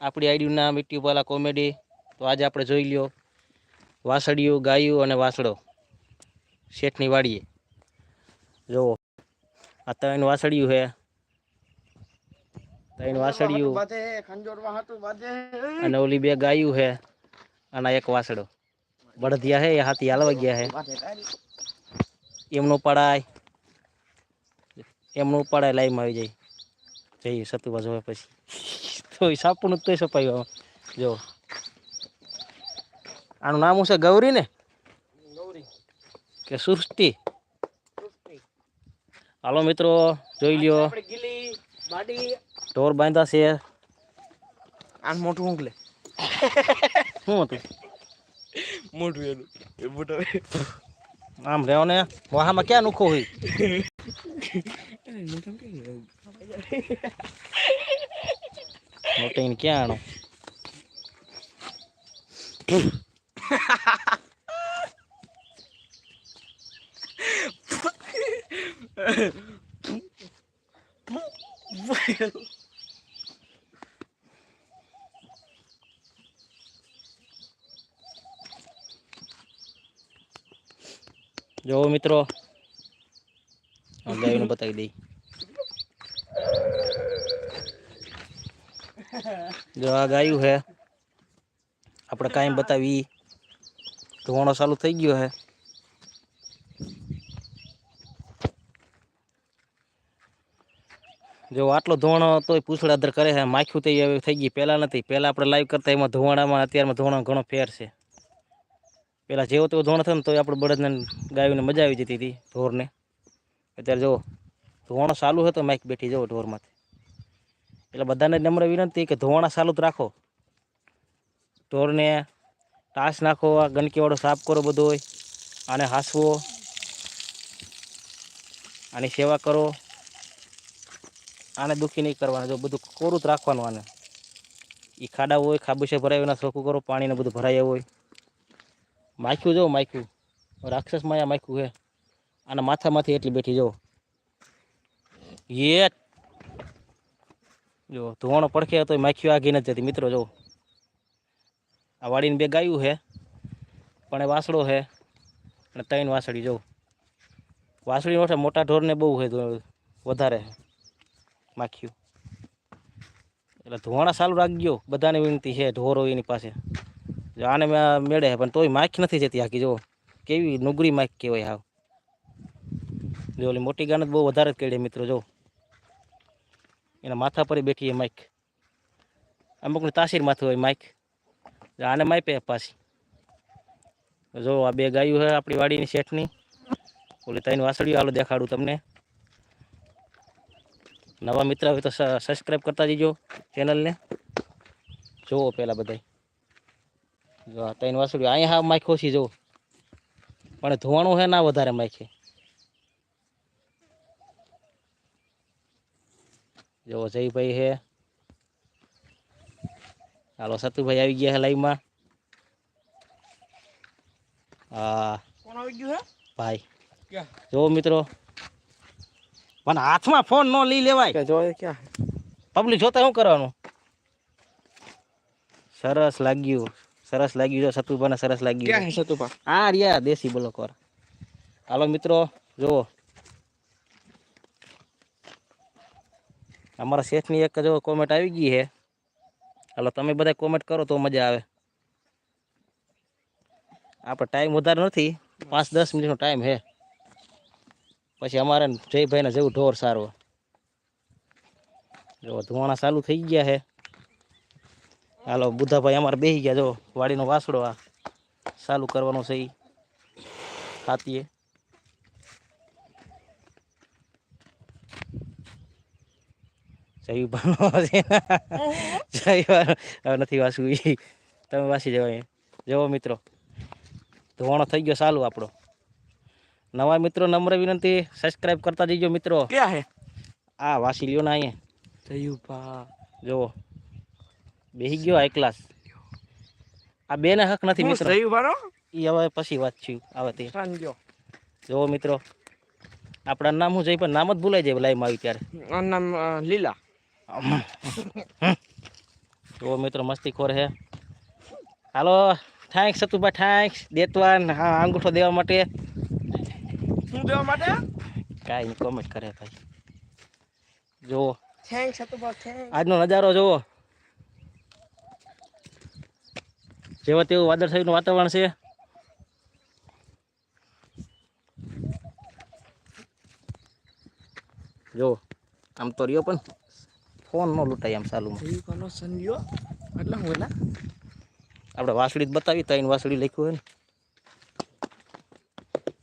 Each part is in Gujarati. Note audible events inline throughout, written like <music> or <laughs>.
આપણી આઈડીનું નામ યુટ્યુબવાલા કોમેડી તો આજે આપણે જોઈ લ્યો. વાસળિયું ગાયું અને વાસળો. શેઠની વાડીએ. જુઓ. આ ત્રણ વાસળિયું છે. ત્રણ વાસળિયું અને ઓલી બે ગાયું છે અને એક વાસળો. બળદિયા છે એ હાથી હાલવા ગયા છે. એમનો પડાય. એમનું પડાય લાઈમાં આવી જાય. જઈએ સતુભા જોવે પછી. તો સાપુનું તોય સપાયું જો. આનું નામ છે? ગૌરી ને? કે સૃષ્ટિ. હાલો મિત્રો જોઈ લ્યો. આપણે ગીલી બાડી. ઢોર બાંધા છે. આન મોટું ઊંઘલે શું હતું? મોટું એનું. એ મોટો આમ રહ્યો ને? વાહામાં ક્યાં નુખો હોય? <laughs> મોટી ક્યાં આણો જો મિત્રો આ ગાયનું બતાવી દઈ જો આ ગાયું છે આપણે કાંઈ બતાવી ધોવાણો ચાલુ થઈ ગયો હે. જો આટલો ધોવાણો તોય પૂછડા દર કરે છે માખ્યું તે હવે થઈ ગઈ પહેલાં નથી. પહેલાં આપણે લાઈવ કરતા એમાં ધોવાણામાં અત્યારમાં ધોવાણો ઘણો ફેર છે. પહેલાં જેવો તેવો ધોવાણો થયો ને તોય આપણે બળદને ગાયોને મજા આવી જતી હતી ઢોરને. અત્યારે જો ધોવાણો ચાલુ હતો માઇક બેઠી જવો ઢોરમાંથી. એટલે બધાને નમ્ર વિનંતી કે ધોવાણા ચાલુ રાખો. ઢોરને ટાસ નાખો, આ ગંદકીવાળો સાફ કરો બધો આને હાંસવો, આની સેવા કરો. આને દુઃખી નહીં કરવાના, જો બધું કોરું જ રાખવાનું આને. એ ખાડા હોય ખાબુશે ભરાય, એના ચોખ્ખું કરો, પાણીને બધું ભરાય હોય. માખ્યું જો માખ્યું. રાક્ષસ માયા માખ્યું છે આના માથામાંથી એટલી બેઠી જો. એ જો ધોવાણો પડખે હતો માખીઓ આગી નથી જતી મિત્રો, જો. આ વાડીને બે ગાયું છે, પણ એ વાસળો છે, અને ત્રણ વાસળી, જો. વાસળી ઓઠે મોટા ઢોરને બહુ છે વધારે માખ્યું એટલે ધોવાણા ચાલુ રાખજો, બધાને વિનંતી છે, ઢોરો એની પાસે. જો આને મેળે પણ તોય માખી નથી જતી આખી, જો. કેવી નુગરી માખ કહેવાય હાવ જો ઓલી મોટી ગાને બહુ વધારે જ કેળે, મિત્રો, જો. એના માથા પર બેઠી એ માઇક અમુકની તાસીર માથું હોય માઇક આને માપે પાછી. જો આ બે ગાયું છે આપણી વાડીની શેઠની. ઓલી ત્રણ વાસળીઓ હાલો દેખાડું તમને. નવા મિત્ર હોય તો સબસ્ક્રાઈબ કરતા જજો ચેનલને જુઓ પહેલાં બધાય. જો આ ત્રણ વાસળીઓ, અહીંયા હા માઇક ઓછી જુઓ. પણ ધોવાણું છે ના વધારે માઇક જો અજયભાઈ છે. હાલો સતુભાઈ આવી ગયા છે લાઈવમાં. હા. કોણ આવી ગયું ભાઈ. હે જો મિત્રો. પણ હાથમાં ફોન ન લઈ લેવાય. કે જોયે ક્યાં? પબ્લિક જોતા શું કરવાનું? સરસ લાગ્યું. સરસ લાગ્યું જો સતુભાને સરસ લાગ્યું હે સતુભા? આ રહ્યા દેશી બોલો કર હાલો મિત્રો જુઓ. અમારા શેઠની એક જો કોમેન્ટ આવી ગઈ છે. હાલો, તમે બધા કોમેન્ટ કરો તો મજા આવે. આપણે ટાઈમ વધારે નથી. પાંચ દસ મિનિટનો ટાઈમ છે. પછી અમારે જયભાઈને જેવું ઢોર સારો. જો, ધુવાણા ચાલુ થઈ ગયા છે. હાલો, બુદ્ધાભાઈ અમારે બેસી ગયા. જો, વાડીનો વાસડો આ ચાલુ કરવાનો છે ઈ. ખાતીએ જયુભાઈ જયુભાઈ હવે નથી વાસવું ઈ તમે વાસી જવાય જવો મિત્રો ધોવાણો થઈ ગયો ચાલુ આપણો નવા મિત્રો નમ્ર વિનંતી સબસ્ક્રાઈબ કરતા જઈજો મિત્રો ક્યાં હે આ વાસી લ્યો ને અહીંયા જયુભા જુઓ બેસી ગયો આ ક્લાસ આ બેને હક નથી મિત્રો એ હવે પછી વાત થયું આવે તે જુઓ મિત્રો આપણા નામ હું જઈ પણ નામ જ ભૂલાઈ જાય લાઈમાં આવી ત્યારે નામ લીલા જો મિત્રો મસ્તી ખોર હે. હાલો થેન્ક્સ સતુભાઈ થેન્ક્સ દેતવાન હા અંગૂઠો દેવા માટે. શું દેવા માટે? કાંઈ કોમેન્ટ કરે ભાઈ. જુઓ. થેન્ક્સ હતું થેન્ક્સ આજનો નજારો જુઓ. જેવા તેવું વાદળછાયું વાતાવરણ છે. જો આમ તો રહ્યો પણ. ફોન ન લૂંટાય આમ ચાલુમાં જીવ કોનો સંજ્યો એટલે હું એલા આપણે વાસળી જ બતાવી ત્રણ વાસળી લખ્યું હોય ને.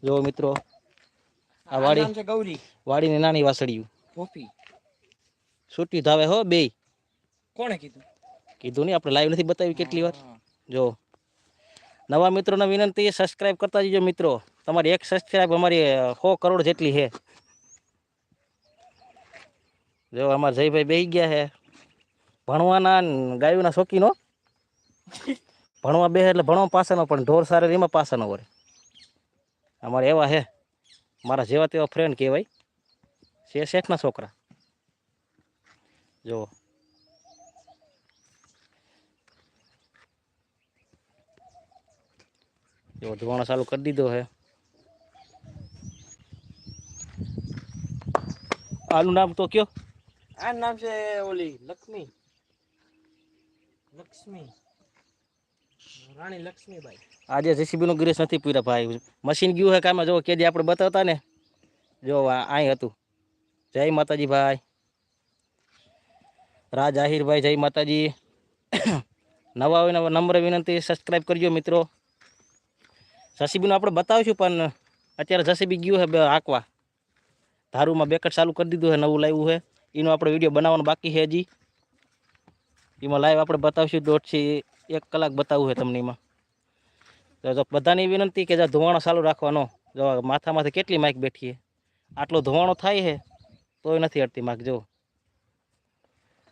જો મિત્રો આ વાડી ગૌરી. વાડીની નાની વાસળીયું. પોપી છૂટી ધાવે હો બે કોણે કીધું? કીધું નહીં આપણે લાઈવ નથી બતાવી કેટલી વાર. જો. નવા મિત્રોને વિનંતી સબસ્ક્રાઇબ કરતા જજો મિત્રો. તમારી એક સબસ્ક્રાઇબ અમારી સો કરોડ જેટલી છે. જો અમારા જયભાઈ બેસી ગયા છે ભણવાના ગાયોના શોખીનો. ભણવા બે એટલે ભણવા પાસાનો પણ ઢોર સારે એમાં પાસાનો વરે અમારે એવા હે. મારા જેવા તેવા ફ્રેન્ડ કહેવાય. છે શેઠના છોકરા. જો. જો ધોવાણો ચાલુ કરી દીધો હે. આનું નામ તો કયો? આ નામ છે ઓલી લક્ષ્મી. લક્ષ્મી રાણી લક્ષ્મીબાઈ. આજે જેસીબી નું ગ્રેસ નથી પૂરા ભાઈ. મશીન ગયું હે કામ જો કેદી આપણે બતાવતા ને જો અહીં હતું. જય માતાજી ભાઈ. રાજ આહિરભાઈ જય માતાજી. <coughs> નવા હોય નવા નંબર વિનંતી સબસ્ક્રાઈબ કરજો મિત્રો. જસીબીનું આપણે બતાવીશું પણ અત્યારે જસીબી ગયું હે હાંકવા ધારુમાં બેકટ ચાલુ કરી દીધું હે નવું લાવ્યું હે. એનો આપણે વીડિયો બનાવવાનો બાકી છે હજી. એમાં લાઈવ આપણે બતાવીશું. દોઢથી એક કલાક બતાવવું છે તમને એમાં. તો બધાની વિનંતી કે જો ધોવાણો ચાલુ રાખવાનો. જો માથામાંથી કેટલી માઇક બેઠી છે? આટલો ધોવાણો થાય છે તોય નથી હટતી માઇક જો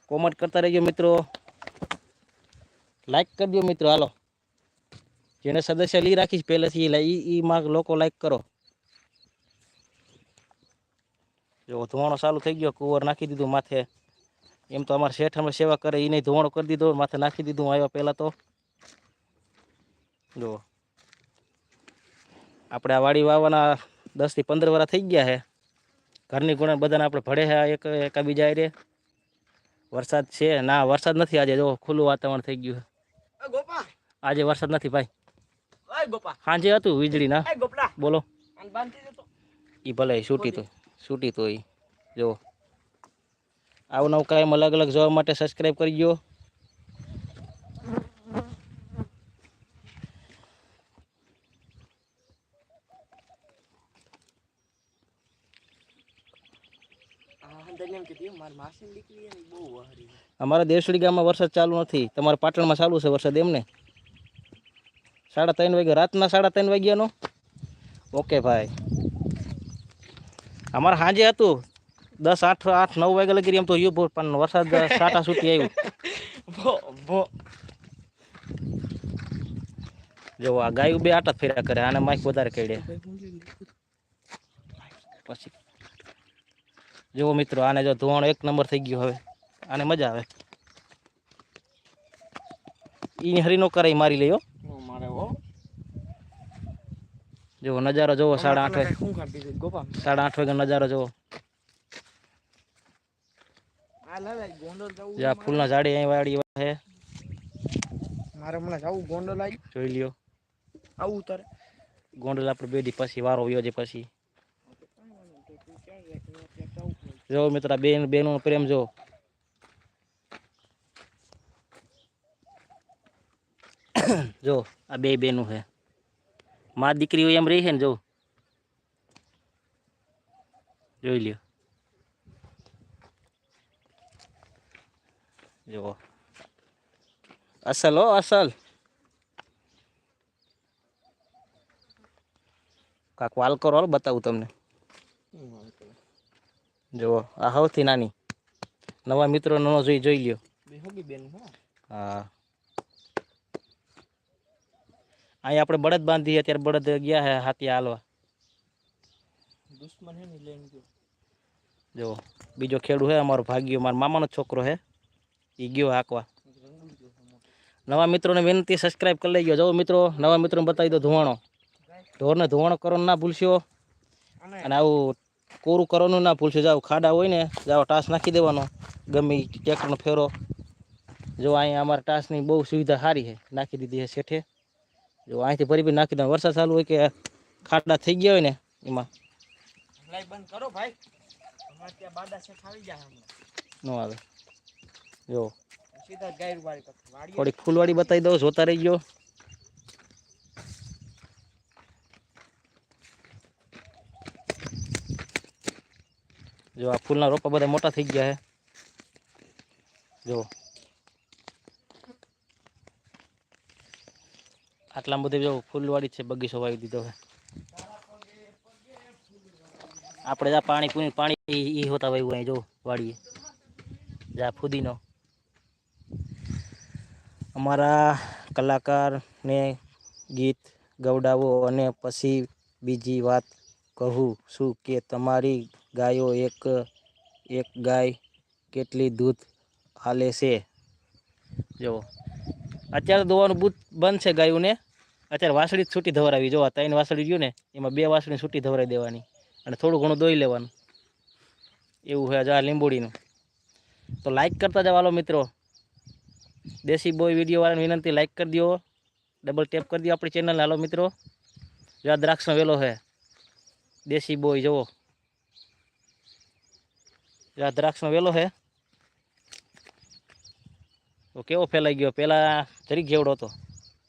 કોમેન્ટ કરતા રહેજો મિત્રો. લાઈક કરજો મિત્રો, હાલો. જેને સદસ્ય લઈ રાખીશ પહેલેથી એ લોકો લાઈક કરો. જો ધોવાણો ચાલુ થઈ ગયો કુંવર નાખી દીધું માથે. એમ તો અમારે શેઠ અમે સેવા કરે એને ધોવાણો કરી દીધો માથે નાખી દીધું આવ્યા પહેલાં તો. જો. આપણે આ વાડી વાવવાના દસથી પંદર વાર થઈ ગયા છે. ઘરની ગુણે બધાને આપણે ભળે છે એક એકાબીજા રે વરસાદ છે ના વરસાદ નથી આજે જો ખુલ્લું વાતાવરણ થઈ ગયું છે. આજે વરસાદ નથી ભાઈ. સાંજે હતું વીજળી ના બોલો. એ ભલે છૂટી તો. છૂટી તો જો. આવું નવું કાયમ અલગ અલગ જોવા માટે સબસ્ક્રાઈબ કરજો. અમારા દેવસડી ગામમાં વરસાદ ચાલુ નથી. તમારા પાટણમાં ચાલુ છે વરસાદ એમને? સાડા ત્રણ વાગે રાતના સાડા ત્રણ વાગ્યાનો? ઓકે, ભાઈ. અમારે સાંજે હતું. દસ આઠ આઠ નવ વાગે લગી એમ તો યુ પણ વરસાદ સાટા છૂટી આવ્યું. જો આ ગાયું બે આટા ફેર્યા કરે આને માઇક વધારે કેડે. પછી જુઓ મિત્રો આને જો ધોવાણ એક નંબર થઈ ગયો હવે. આને મજા આવે. ઈ હરીનો કરાઈ મારી લ્યો નો મારે હો. જો નજારો જોવો સાડા આઠ વાગે. સાડા આઠ વાગે નજારો જોવો આ લે લે ગોંડલ જવું જે આ ફૂલના ઝાડી અહીં વાળી છે. મારે હમણાં જવું ગોંડલ આવી. જોઈ લ્યો. આવું તારે ગોંડલ આપણે બે દી પછી વારો વ્યો છે પછી. જો મિત્ર બેન બેનો પ્રેમ જો <coughs> જો આ બે બેનું છે. માં દીકરી હોય એમ રહી છે ને જો. જોઈ લ્યો. જુઓ. અસલ હો અસલ. કાક વાલ કરો બતાવું તમને. જુઓ આ સૌથી નાની. નવા મિત્રો નો જોઈ જોઈ લ્યો. બે હોગી બેન હા. હા અહીં આપણે બળદ બાંધીએ અત્યારે બળદ ગયા હે હાથી હાલવા. દુશ્મન હે ને લઈને ગયો. જો બીજો ખેડૂ હે અમારો ભાગ્યો મારા મામાનો છોકરો હે. એ ગયો હાંકવા. નવા મિત્રોને વિનંતી સબસ્ક્રાઈબ કરી ગયો જો મિત્રો નવા મિત્રોને બતાવી દો ધોવાણો. ઢોરને ધોવાણો કરવાનું ના ભૂલશો. અને આવું કોરું કરવાનું ના ભૂલશો. જાવ ખાડા હોય ને જાવ ટાસ નાખી દેવાનો. ગમે ટ્રેક્ટરનો ફેરો. જો અહીંયા અમારા ટાસની બહુ સુવિધા સારી છે. નાખી દીધી છે શેઠે. જો અહીંથી ભરી ભરી નાખી દઉં. વરસાદ ચાલુ હોય કે ખાડા થઈ ગયા હોય ને એમાં. બંધ કરો ભાઈ. ત્યાં બાડા છે ખાવી જાય ન આવે. જો. સીધા ગાયર વાળી ફૂલવાડી બતાવી દો જોતા રહી ગયો જો આ ફૂલના રોપા બધા મોટા થઈ ગયા છે જો. આટલા બધે જો ફૂલવાડી છે, બગીચો વાવી દીધો છે. આપણે જા પાણી પૂરી, પાણી એ હોતા વાવ્યું અહીં જો વાડીએ. જા ફુદીનો. અમારા કલાકારને ગીત ગવડાવો અને પછી બીજી વાત કહું છું કે તમારી ગાયો એક એક ગાય કેટલી દૂધ હાલે છે? જો અત્યારે દોવાનું બૂથ બંધ છે ગાયુંને. અત્યારે વાસળી છૂટી ધવરાવી. જો ત્રણ વાસળી ગયું ને, એમાં બે વાસળી છૂટી ધવરાવી દેવાની. અને થોડું ઘણું દોઈ લેવાનું. એવું છે આ લીંબોડીનું તો લાઈક કરતા જવાલો મિત્રો. દેશી બોય વીડિયો વાળાને વિનંતી લાઈક કરી દો ડબલ ટેપ કરી દો આપણી ચેનલ હાલો મિત્રો. જો આ દ્રાક્ષનો વેલો છે દેશી બોય જુઓ જો આ દ્રાક્ષનો વેલો છે તો કેવો ફેલાઈ ગયો? પહેલાં જરીક જેવડો હતો.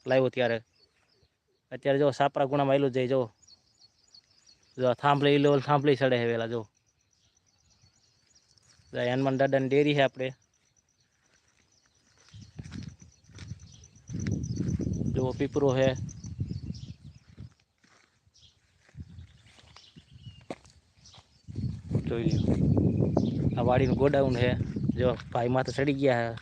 લાવ્યો ત્યારે. અત્યારે જો સાપરા ગુણામાં આવેલું જઈ જો. જો થાંભલે લેવલ થાંભલી સડે છે પહેલાં જો. હનુમાન દાદાની ડેરી છે આપણે. જો પીપરો છે. જોઈ લો આ વાડીનું ગોડાઉન છે. જો ભાઈ માં તો ચડી ગયા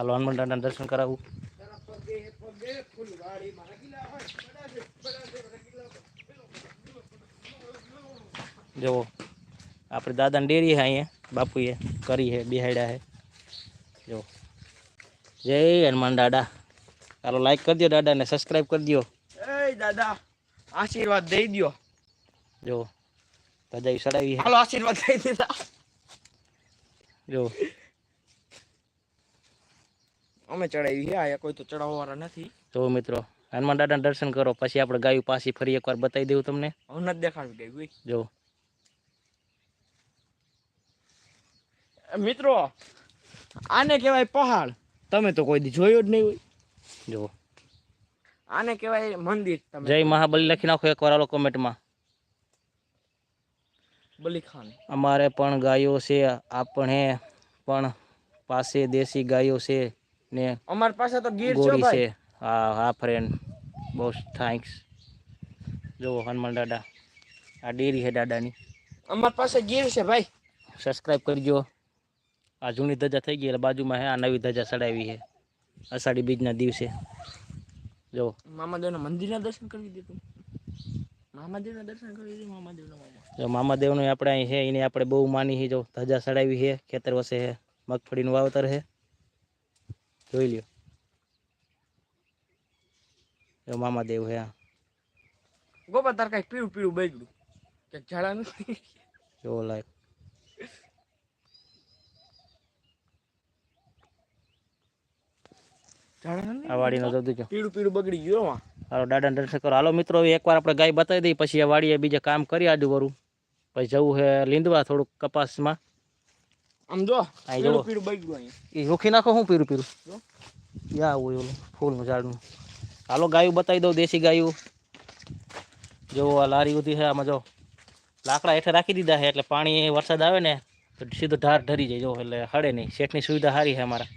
હાલો હનુમાન દાદાના દર્શન કરાવું. જુઓ આપણે દાદાને ડેરી છે અહીંયા બાપુએ કરી છે બિહાડ્યા છે. જો જય હનુમાન દાદા. ચાલો લાઈક કરી દો દાદાને સબસ્ક્રાઈબ કરી દો એ દાદા આશીર્વાદ દઈ દ્યો. જો ધજાઈ ચડાવી છે. હાલો આશીર્વાદ દઈ દીધા. જો અમે ચડાવી છે આ કોઈ તો ચડાવવાળા નથી. તો મિત્રો હનુમાન દાદાના દર્શન કરો પછી આપણે ગાયું પાછી ફરી એકવાર બતાવી દઉં તમને. હું નથી દેખાડવી ગઈ જો. મિત્રો આને કહેવાય પહાડ. તમે તો કોઈ દી જોયો જ નહીં હોય. જો. આને કહેવાય મંદિર તમે. જય મહાબલી લખી નાખો એકવાર આલો કોમેન્ટમાં. બલી ખાન અમારે પણ ગાયો છે આપણે પણ પાસે દેશી ગાયો છે. ને અમારી પાસે તો ગીર છે ભાઈ. હા હા ફ્રેન્ડ બહુ થેન્ક્સ જુઓ હનુમાન દાદા. આ ડેરી છે દાદાની. અમારી પાસે ગીર છે ભાઈ. સબસ્ક્રાઇબ કરજો. આ જૂની ધજા થઈ ગઈ એટલે બાજુમાં હે આ નવી ધજા ચડાવી છે. અષાઢી બીજના દિવસે. જો મામાદેવના મંદિરના દર્શન કરી દીધું. મામાદેવના દર્શન કરી દીધું મામાદેવના મામા. જો મામાદેવનું આપણે અહીં છે એને આપણે બહુ માની છે જો ધજા ચડાવી છે ખેતર વસે છે મગફળીનું વાવતર છે. જોઈ લ્યો. એ મામા દેવ હે ગોપા તાર કઈ પીળું પીળું બગડ્યું. કે ઝાડા નથી? જો લાઈક વાડીનો પીળું પીળું બગડી ગયું હાલો દાદાને દર્શન કરો. હાલો મિત્રો એકવાર આપણે ગાય બતાવી દઈએ પછી આ વાડીએ બીજે કામ કરી આજુબાજુ. પછી જવું છે લીંદવા થોડુંક કપાસમાં. આમ જો પીળું પીળું બગડ્યું અહીંયા. એ રોકી નાખો હું પીરું પીરું. યા ફૂલ ઓલું ફૂલનું ઝાડનું. હાલો ગાયું બતાવી દઉં દેશી ગાયું. જો આ લારી ઉધી છે આમાં જો. લાકડા હેઠે રાખી દીધા છે એટલે પાણી વરસાદ આવે ને તો સીધો ઢાર ઢરી જાય જો એટલે હળે નહીં. શેઠની સુવિધા સારી છે અમારા.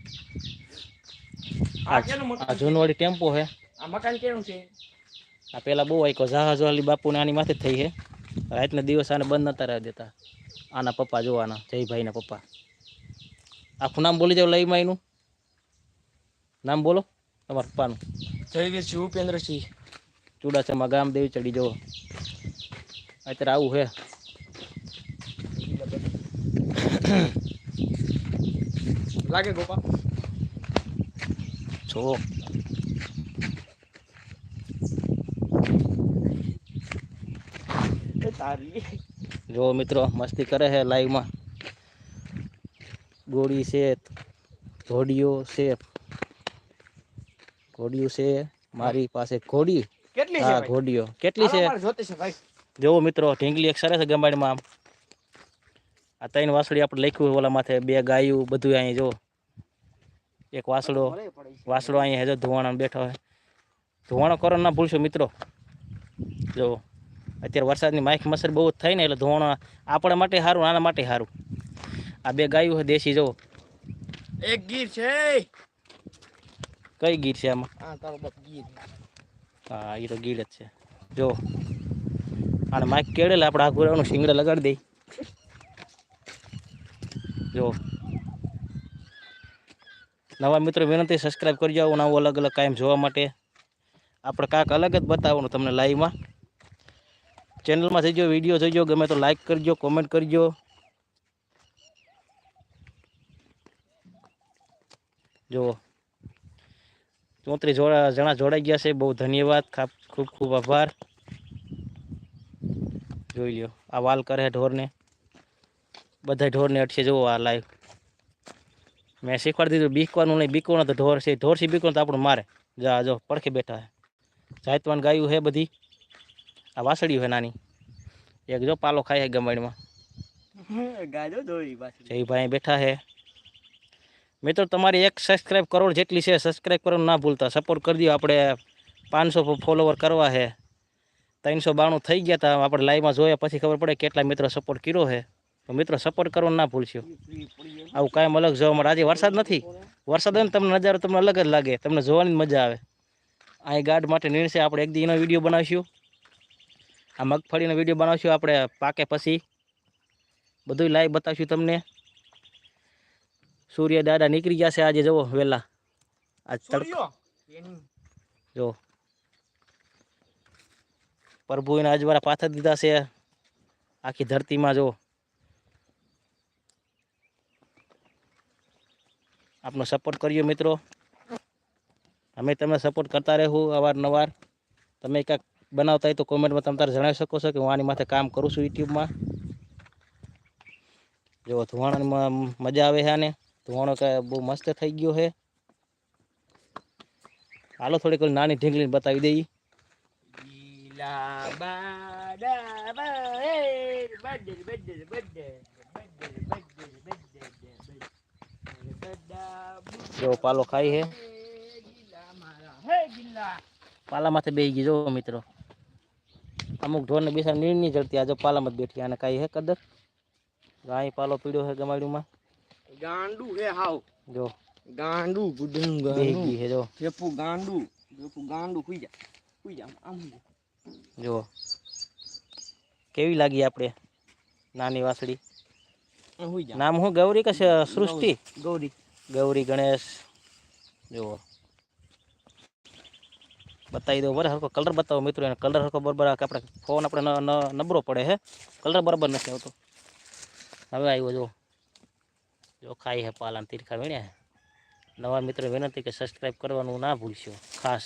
આ મકાન ટેમ્પો છે. આ મકાન કેનું છે? આ પેલા બહુ આઈકો જહાજ વાલી બાપુ આની માથે થઈ છે. રાતના દિવસ આને બંધ નતા રહી દેતા. આના પપ્પા જોવાના જયભાઈના પપ્પા. આખું નામ બોલી જાવ લઈમાં એનું નામ બોલો તમારા પપ્પાનું. જયવીરસિંહ ઉપેન્દ્રસિંહ. ચુડાસમા ગામ દેવી ચડી જવો. અત્યારે આવું છે લાગે ગોપા? છો તારી. જો મિત્રો મસ્તી કરે છે લાઈવમાં ગોળી છે ઘોડીઓ છે. ઘોડીઓ છે મારી પાસે ઘોડી. કેટલી છે હા ભાઈ? ઘોડીઓ. કેટલી છે? મારે જોતી છે ભાઈ. જોવો મિત્રો ઢીંગલી એક સરસ ગંબાડીમાં આમ. આ ત્રણ વાસળી આપણે લખ્યું હોય ઓલા માથે બે ગાયું બધું અહીં જો. એક વાસળો ભલે પડે છે. વાસળો અહીંયા હેજો ધુવાણા બેઠો હોય ધુવાણો કરો ના ભૂલશો મિત્રો. જો. અત્યારે વરસાદની માઇક મસર બહુ જ થાય ને એટલે ધોણ આપણા માટે સારું આના માટે સારું. આ બે ગાયું છે દેશી જો એક ગીર છે કઈ ગીર છે આમાં? હા એ તો ગીર જ છે. જો આને માઇક કેળેલા આપણે આખું રહેવાનું શિંગડે લગાડી દઈ જો નવા મિત્રો વિનંતી સબસ્ક્રાઈબ કરજો આવું નવું અલગ અલગ કાયમ જોવા માટે. આપણે કાંક અલગ જ બતાવવાનું તમને લાઈવમાં ચેનલમાં જઈજો વીડિયો જોઈજો ગમે તો લાઈક કરજો કોમેન્ટ કરજો. જુઓ. ચોત્રીસ જોડા જણા જોડાઈ ગયા છે. બહુ ધન્યવાદ. ખા- ખૂબ ખૂબ આભાર. જોઈ લ્યો. આ વાલ કરે છે ઢોરને. બધા ઢોરને અટશે જુઓ આ લાઈવ મેં શીખવાડી દીધું, બીકવાનું નહીં, બીકવાનું તો ઢોર છે. ઢોર છે બીકવાનું તો આપણું મારે. જા, જો, પડખે બેઠા છે. જાયતવાન ગાયું છે બધી. આ વાસળી હોય નાની. એક જો પાલો ખાય છે ગમાડીમાં ગાજો દોરી પાછી જયભાઈ બેઠા છે. મિત્રો તમારી એક સબસ્ક્રાઈબ કરોડ જેટલી છે સબસ્ક્રાઈબ કરવાનું ના ભૂલતા. સપોર્ટ કરી દો આપણે પાંચસો ફોલોવર કરવા છે. ત્રણસો બાણું થઈ ગયા હતા આપણે લાઈવમાં જોયા પછી ખબર પડે કેટલા મિત્રો સપોર્ટ કર્યો છે. તો મિત્રો સપોર્ટ કરવાનું ના ભૂલશો. આવું કાંઈ અલગ જોવા મળે. આજે વરસાદ નથી. વરસાદ હોય ને તમને નજારો તમને અલગ જ લાગે. તમને જોવાની મજા આવે. અહીં ગાર્ડ માટે નિર્ણય આપણે એક દી એનો વીડિયો બનાવીશું. આ મગફળીનો વીડિયો બનાવશું આપણે પાકે પછી. બધું લાઈવ બતાવશું તમને. સૂર્ય દાદા નીકળી ગયા છે આજે જુઓ વહેલા આજ તડકો સૂર્યો? પ્રભુ એના અજવાળા પાથર દીધા છે. આખી ધરતીમાં જો આપનો સપોર્ટ કર્યો મિત્રો. અમે તમને સપોર્ટ કરતા રહેવું અવારનવાર. તમે કાંઈક બનાવતા હોય તો કોમેન્ટમાં તમે તારે જણાવી શકો છો કે હું આની માથે કામ કરું છું યુટ્યુબમાં. જો ધુવાણામાં મજા આવે છે આને. ધુવાણો કે બહુ મસ્ત થઈ ગયો છે. હાલો, થોડીક નાની ઢીંગલી બતાવી બા જો પાલો ખાઈ હે પાલા માથે બેસી ગયો મિત્રો. અમુક ઢોરને બેસા નીર નહીં જડતી આજે પાલામાં જ બેઠી આને કાંઈ હે કદર? ગાય પાલો પીડ્યો છે ગમાડ્યુંમાં? ગાંડુ હે હાવ. જો. ગાંડુ ગુડું. ગાંડુ છે જો. પેપુ ગાંડુ પેપુ ગાંડુ હુઈ જા હુઈ જા આમ જો. કેવી લાગી આપણે નાની વાસળી. નામ હું ગૌરી કે સૃષ્ટિ? ગૌરી. ગૌરી ગણેશ. જુઓ. બતાવી દો બરાબર, હરખો કલર બતાવો મિત્રો એને. કલર હરખો બરાબર આપણે ફોન આપણે ન- ન- નબળો પડે હે. કલર બરાબર નથી આવતો. હવે આવ્યો જો જો ખાઈ હે પાલાન તીરખા વીણ્યા નવા મિત્રો વિનંતી કે સબસ્ક્રાઈબ કરવાનું ના ભૂલશો. ખાસ.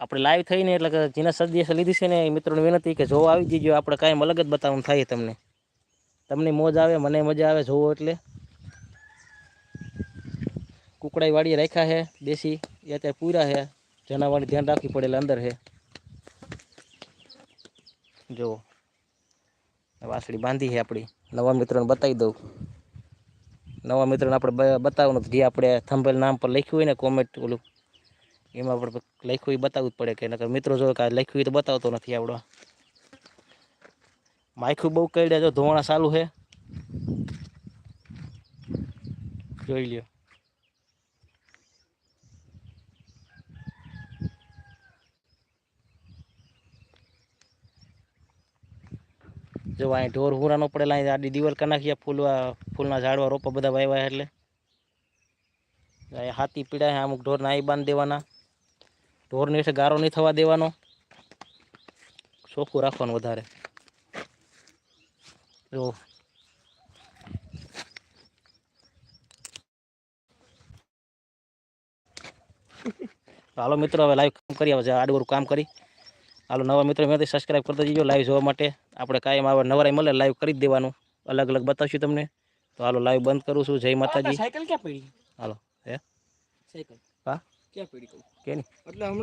આપણે લાઈવ થઈને એટલે કે જેના સદસ્ય લીધી છે ને એ મિત્રોને વિનંતી કે જોવા આવી જજો. આપણે કાંઈ અલગ જ બતાવવાનું થાય તમને. તમને મોજ આવે, મને મજા આવે, જોવો એટલે. કુકડાઈ વાળી રાખ્યા છે, દેશી. એ અત્યારે પૂરા છે. જનાવરની ધ્યાન રાખવી પડે એટલે અંદર છે. જુઓ. વાસળી બાંધી છે આપણી. નવા મિત્રોને બતાવી દઉં. નવા મિત્રોને આપણે બ- બતાવવાનું જે આપણે થંભેલ નામ પર લખ્યું હોય ને કોમેન્ટ ઓલું, એમાં આપણે લખ્યું એ બતાવવું જ પડે કે નકર મિત્રો જો કે આ લખ્યું એ તો બતાવતો નથી આવડો. માયખું બહુ કઈડ્યા જો ધોવાણા ચાલુ છે. જોઈ લ્યો. જો અહીં ઢોર હુરાનો પડેલા, અહીં આડી દિવાલ કરી નાખીએ ફૂલવા ફૂલના ઝાડવા રોપા બધા વાવ્યા એટલે. હાથી પીડા અમુક ઢોરને અહીં બાંધી દેવાના. ઢોરને વિશે ગારો નહીં થવા દેવાનો. ચોખ્ખું રાખવાનું વધારે. જો. હાલો મિત્રો, હવે લાઈવ કામ કરી આવે છે કામ કરી. હાલો નવા મિત્રો મેં સબસ્ક્રાઈબ કરતા જઈજો લાઈવ જોવા માટે. આપણે કાયમ આવે નવરાઈ મળે લાઈવ કરી દેવાનું. અલગ અલગ બતાવશું તમને. તો હાલો લાઈવ બંધ કરું છું. જય માતાજી. સાયકલ ક્યાં પડી? હાલો હે? સાયકલ હા? ક્યાં પડી કહું? કે એટલે હમણાં